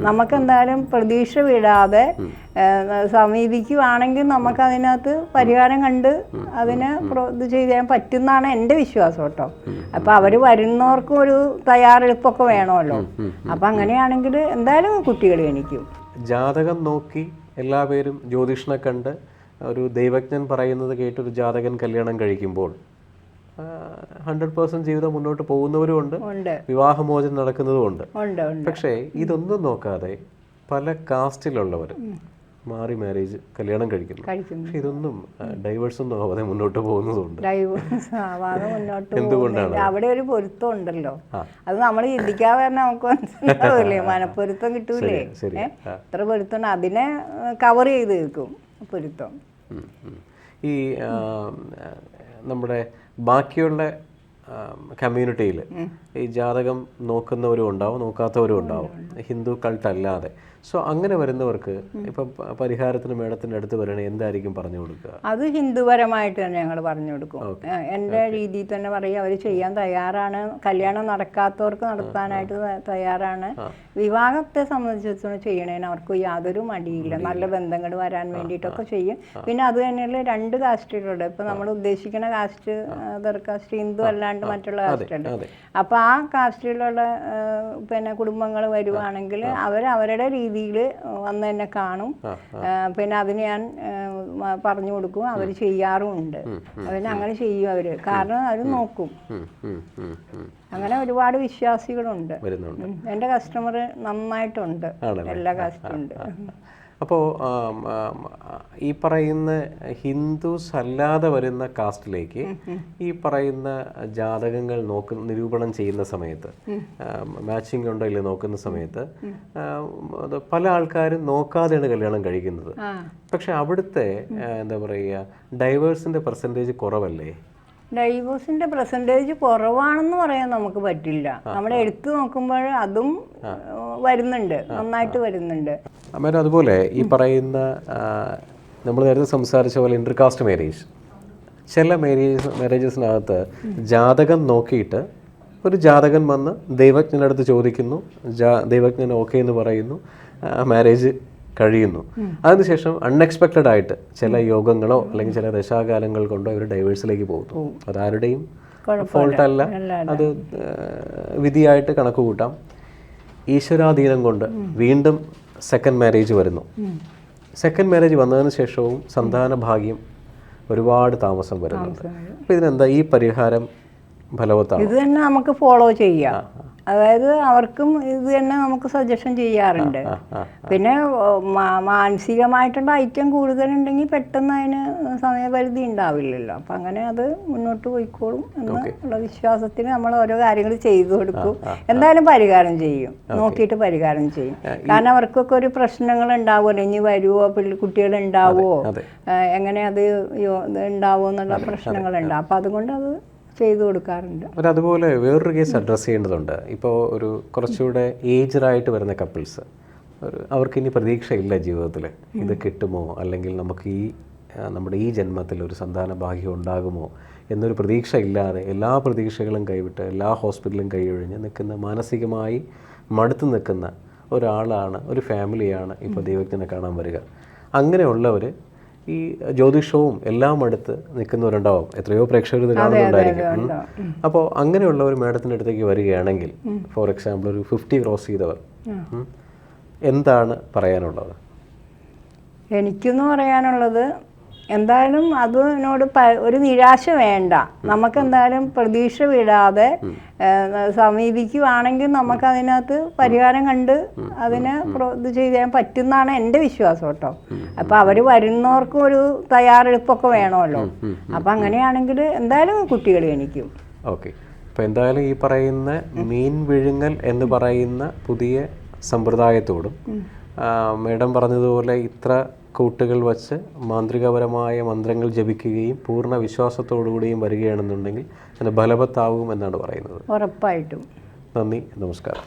നമുക്ക് എന്തായാലും പ്രതീക്ഷ വിടാതെ സമീപിക്കുവാണെങ്കിൽ നമുക്ക് അതിനകത്ത് പരിഹാരം കണ്ട് അതിനെ പ്രോ- ഇത് ചെയ്യാൻ പറ്റുന്നതാണ് എന്റെ വിശ്വാസം കേട്ടോ. അപ്പം അവർ വരുന്നവർക്കും ഒരു തയ്യാറെടുപ്പൊക്കെ വേണമല്ലോ. അപ്പം അങ്ങനെയാണെങ്കിൽ എന്തായാലും കുട്ടികൾ എനിക്കും ജാതകം നോക്കി എല്ലാ പേരും ജ്യോതിഷനെ കണ്ട് ഒരു ദൈവജ്ഞൻ പറയുന്നത് കേട്ടൊരു ജാതകൻ കല്യാണം കഴിക്കുമ്പോൾ ഹൺഡ്രഡ് പേഴ്സെന്റ് ജീവിതം മുന്നോട്ട് പോകുന്നവരും ഉണ്ട്. വിവാഹമോചനം നടക്കുന്നതും ഉണ്ട്. പക്ഷേ ഇതൊന്നും നോക്കാതെ പല കാസ്റ്റിലുള്ളവർ മാറി മാരേജ് കല്യാണം കഴിക്കുന്നു. പക്ഷെ ഇതൊന്നും ഡൈവേഴ്സ് ഒന്നും ആവാതെ മുന്നോട്ട് പോകുന്നതുണ്ട്. എന്തുകൊണ്ടാണ്? അവിടെ ഒരു പൊരുത്തം ഉണ്ടല്ലോ. അത് നമ്മൾ ചിന്തിക്കാതെ തന്നെ നമുക്ക് മനസ്സിലാവില്ലേ? മനപ്പൊരുത്തം കിട്ടൂലേ? എത്ര പൊരുത്തം അതിനെ കവർ ചെയ്ത് നിൽക്കും പൊരുത്തം. ഈ നമ്മുടെ ബാക്കിയുള്ള കമ്മ്യൂണിറ്റിയിൽ. ഈ ജാതകം നോക്കുന്നവരും ഉണ്ടാവും നോക്കാത്തവരും ഉണ്ടാവും. ഹിന്ദു കൾട്ട് അല്ലാതെ. സോ അങ്ങനെ വരുന്നവർക്ക് ഇപ്പം പരിഹാരത്തിന് മേഡത്തിന്റെ അടുത്ത് വരണേ എന്തായിരിക്കും പറഞ്ഞു കൊടുക്കുക? അത് ഹിന്ദുപരമായിട്ട് തന്നെ ഞങ്ങൾ പറഞ്ഞു കൊടുക്കും. എന്റെ രീതിയിൽ തന്നെ പറയും അവർ ചെയ്യാൻ തയ്യാറാണ്. കല്യാണം നടക്കാത്തവർക്ക് നടത്താനായിട്ട് തയ്യാറാണ്. വിവാഹത്തെ സംബന്ധിച്ചിടത്തോളം ചെയ്യണേന് അവർക്ക് യാതൊരു മടിയില്ല. നല്ല ബന്ധങ്ങൾ വരാൻ വേണ്ടിയിട്ടൊക്കെ ചെയ്യും. പിന്നെ അത് തന്നെയുള്ള രണ്ട് കാസ്റ്റുകളുണ്ട് ഇപ്പൊ നമ്മൾ ഉദ്ദേശിക്കുന്ന കാസ്റ്റ് കാസ്റ്റ് ഹിന്ദു അല്ലാണ്ട് മറ്റുള്ള കാസ്റ്റ് ഉണ്ട്. അപ്പൊ ആ കാസ്റ്റിലുള്ള പിന്നെ കുടുംബങ്ങൾ വരുവാണെങ്കിൽ അവർ അവരുടെ രീതിയിൽ വന്ന് തന്നെ കാണും. പിന്നെ അതിന് ഞാൻ പറഞ്ഞു കൊടുക്കും. അവർ ചെയ്യാറുമുണ്ട്. അവന് അങ്ങനെ ചെയ്യും അവർ. കാരണം അവർ നോക്കും. അങ്ങനെ ഒരുപാട് വിശ്വാസികളുണ്ട്. എന്റെ കസ്റ്റമർ നന്നായിട്ടുണ്ട്? എല്ലാ കാസ്റ്റും ഉണ്ട്. അപ്പോൾ ഈ പറയുന്ന ഹിന്ദുസ് അല്ലാതെ വരുന്ന കാസ്റ്റിലേക്ക് ഈ പറയുന്ന ജാതകങ്ങൾ നോക്ക നിരൂപണം ചെയ്യുന്ന സമയത്ത് മാച്ചിങ് ഉണ്ടോ ഇല്ല നോക്കുന്ന സമയത്ത് പല ആൾക്കാരും നോക്കാതെയാണ് കല്യാണം കഴിക്കുന്നത്. പക്ഷെ അവിടുത്തെ എന്താ പറയുക ഡൈവേഴ്സിന്റെ പെർസെന്റേജ് കുറവല്ലേ? ഡൈവോഴ്സിന്റെ പെർസെന്റേജ് കുറവാണെന്ന് പറയാൻ നമുക്ക് പറ്റില്ല. നമ്മൾ എടുത്തു നോക്കുമ്പോൾ അതും വരുന്നുണ്ട്. നന്നായിട്ട് വരുന്നുണ്ട്. അന്നേരം അതുപോലെ ഈ പറയുന്ന നമ്മൾ നേരത്തെ സംസാരിച്ച പോലെ ഇന്റർകാസ്റ്റ് മാരേജ് ചില മാരേജ് മാരേജസിനകത്ത് ജാതകം നോക്കിയിട്ട് ഒരു ജാതകൻ വന്ന് ദൈവജ്ഞന്റെ അടുത്ത് ചോദിക്കുന്നു ജാ ദൈവജ്ഞൻ ഓക്കെ എന്ന് പറയുന്നു മാരേജ് കഴിയുന്നു. അതിനുശേഷം അൺഎക്സ്പെക്റ്റഡ് ആയിട്ട് ചില യോഗങ്ങളോ അല്ലെങ്കിൽ ചില ദശാകാലങ്ങൾ കൊണ്ടോ ഇവർ ഡൈവേഴ്സിലേക്ക് പോകുന്നു. അതാരുടെയും ഫോൾട്ടല്ല അത് വിധിയായിട്ട് കണക്ക് കൂട്ടാം ഈശ്വരാധീനം കൊണ്ട് വീണ്ടും സെക്കൻഡ് മാരേജ് വരുന്നു. സെക്കൻഡ് മാരേജ് വന്നതിന് ശേഷവും സന്താന ഭാഗ്യം ഒരുപാട് താമസം വരുന്നുണ്ട്. അപ്പോൾ ഇതിനെന്താ ഈ പരിഹാരം ഫലവത്താണ്? ഇത് തന്നെ നമുക്ക് ഫോളോ ചെയ്യാം. അതായത് അവർക്കും ഇത് തന്നെ നമുക്ക് സജഷൻ ചെയ്യാറുണ്ട്. പിന്നെ മാനസികമായിട്ടുള്ള ഐറ്റം കൂടുതലുണ്ടെങ്കിൽ പെട്ടെന്ന് അതിന് സമയപരിധി ഉണ്ടാവില്ലല്ലോ. അപ്പം അങ്ങനെ അത് മുന്നോട്ട് പോയിക്കോളും എന്നുള്ള വിശ്വാസത്തിന് നമ്മൾ ഓരോ കാര്യങ്ങൾ ചെയ്തു കൊടുക്കും. എന്തായാലും പരിഹാരം ചെയ്യും. നോക്കിയിട്ട് പരിഹാരം ചെയ്യും. കാരണം അവർക്കൊക്കെ ഒരു പ്രശ്നങ്ങൾ ഉണ്ടാവുമല്ലോ. ഇനി വരുമോ പിള്ളി കുട്ടികൾ ഉണ്ടാവുമോ എങ്ങനെ അത് ഉണ്ടാവുമോ എന്നുള്ള പ്രശ്നങ്ങളുണ്ടാവും അപ്പം അതുകൊണ്ട് അത് ചെയ്തു കൊടുക്കാറുണ്ട്. അതുപോലെ വേറൊരു കേസ് അഡ്രസ്സ് ചെയ്യേണ്ടതുണ്ട്. ഇപ്പോൾ ഒരു കുറച്ചുകൂടെ ഏജ്ഡായിട്ട് വരുന്ന കപ്പിൾസ് അവർക്ക് ഇനി പ്രതീക്ഷയില്ല ജീവിതത്തിൽ ഇത് കിട്ടുമോ? അല്ലെങ്കിൽ നമുക്ക് ഈ നമ്മുടെ ഈ ജന്മത്തിൽ ഒരു സന്താന ഭാഗ്യം ഉണ്ടാകുമോ? എന്നൊരു പ്രതീക്ഷ ഇല്ലാതെ എല്ലാ പ്രതീക്ഷകളും കൈവിട്ട് എല്ലാ ഹോസ്പിറ്റലും കൈയൊഴിഞ്ഞ് നിൽക്കുന്ന മാനസികമായി മടുത്തു നിൽക്കുന്ന ഒരാളാണ് ഒരു ഫാമിലിയാണ് ഇപ്പോൾ ദൈവജ്ഞനെ കാണാൻ വരിക. അങ്ങനെയുള്ളവർ ഈ ജ്യോതിഷവും എല്ലാം അടുത്ത് നിൽക്കുന്നവരുണ്ടാവും. എത്രയോ പ്രേക്ഷകർ ഇത് കാണുന്നുണ്ടായിരിക്കും. അപ്പോൾ അങ്ങനെയുള്ള ഒരു മേഡത്തിന്റെ അടുത്തേക്ക് വരികയാണെങ്കിൽ ഫോർ എക്സാമ്പിൾ ഒരു ഫിഫ്റ്റി ക്രോസ് ചെയ്തവർ. എന്താണ് പറയാനുള്ളത്? എനിക്കെന്ന് പറയാനുള്ളത് എന്തായാലും അതിനോട് ഒരു നിരാശ വേണ്ട. നമുക്ക് എന്തായാലും പ്രതീക്ഷ വിടാതെ സമീപിക്കുവാണെങ്കിൽ നമുക്ക് അതിനകത്ത് പരിഹാരം കണ്ട് അതിനെ ഇത് ചെയ്യാൻ പറ്റുന്നതാണ് എന്റെ വിശ്വാസം കേട്ടോ. അപ്പൊ അവർ വരുന്നവർക്കും ഒരു തയ്യാറെടുപ്പൊക്കെ വേണമല്ലോ. അപ്പൊ അങ്ങനെയാണെങ്കിൽ എന്തായാലും കുട്ടികൾ എനിക്കും ഓക്കെ. അപ്പൊ എന്തായാലും ഈ പറയുന്ന മീൻ വിഴുങ്ങൽ എന്ന് പറയുന്ന പുതിയ സമ്പ്രദായത്തോടും മേഡം പറഞ്ഞതുപോലെ ഇത്ര കൂട്ടുകൾ വച്ച് മാന്ത്രികപരമായ മന്ത്രങ്ങൾ ജപിക്കുകയും പൂർണ വിശ്വാസത്തോടുകൂടിയും വരികയാണെന്നുണ്ടെങ്കിൽ അതിന് ഫലവത്താവും എന്നാണ് പറയുന്നത്. ഉറപ്പായിട്ടും. നന്ദി നമസ്കാരം.